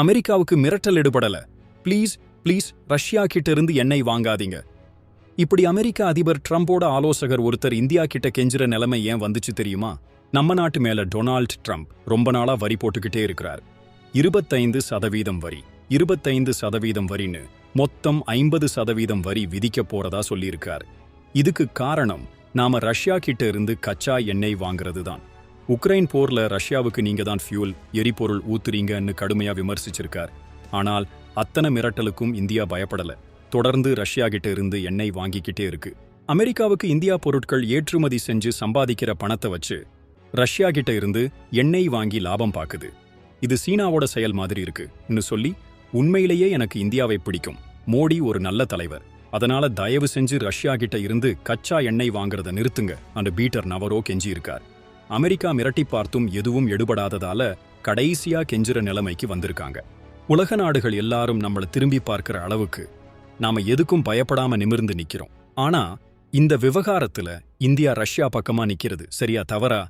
அமெரிக்காவுக்கு மிரட்டல் எடுபடல. Please please Russia கிட்ட இருந்து எண்ணெய் வாங்காதீங்க. இப்படி அமெரிக்க அதிபர் ட்ரம்போட ஆலோசகர் ஒருத்தர் இந்தியா கிட்ட கெஞ்சுற நிலைமை ஏன் வந்துச்சு தெரியுமா? நம்ம நாட்டு மேல டொனால்ட் ட்ரம்ப் ரொம்ப நாளா வரி போட்டுக்கிட்டே இருக்கிறார். இருபத்தைந்து சதவீதம் வரி இருபத்தைந்து சதவீதம் வரின்னு மொத்தம் ஐம்பது சதவீதம் வரி விதிக்க போறதா சொல்லியிருக்கார். இதுக்கு காரணம் நாம ரஷ்யா கிட்ட இருந்து கச்சா எண்ணெய் வாங்குறது தான் உக்ரைன் போர்ல ரஷ்யாவுக்கு நீங்க தான் ஃபியூல் எரிபொருள் ஊத்துறீங்கன்னு கடுமையா விமர்சிச்சிருக்கார். ஆனால் அத்தனை மிரட்டலுக்கும் இந்தியா பயப்படல. தொடர்ந்து ரஷ்யா கிட்ட இருந்து எண்ணெய் வாங்கிக்கிட்டே இருக்கு. அமெரிக்காவுக்கு இந்தியா பொருட்கள் ஏற்றுமதி செஞ்சு சம்பாதிக்கிற பணத்தை வச்சு ரஷ்யா கிட்ட இருந்து எண்ணெய் வாங்கி லாபம் பாக்குது. இது சீனாவோட செயல் மாதிரி இருக்குன்னு சொல்லி உண்மையிலேயே எனக்கு இந்தியாவை பிடிக்கும். மோடி ஒரு நல்ல தலைவர். அதனால தயவு செஞ்சு ரஷ்யா கிட்ட இருந்து கச்சா எண்ணெய் வாங்குறத நிறுத்துங்க. அந்த பீட்டர் நவரோ கெஞ்சி இருக்கார் அமெரிக்கா மிரட்டி பார்த்தும் எதுவும் எடுபடாததால கடைசியா கெஞ்சுற நிலைமைக்கு வந்திருக்காங்க. உலக நாடுகள் எல்லாரும் நம்மள திரும்பி பார்க்கிற அளவுக்கு நாம எதுக்கும் பயப்படாம நிமிர்ந்து நிக்கிறோம். ஆனா இந்த விவகாரத்துல இந்தியா ரஷ்யா பக்கமா நிக்கிறது சரியா தவறா?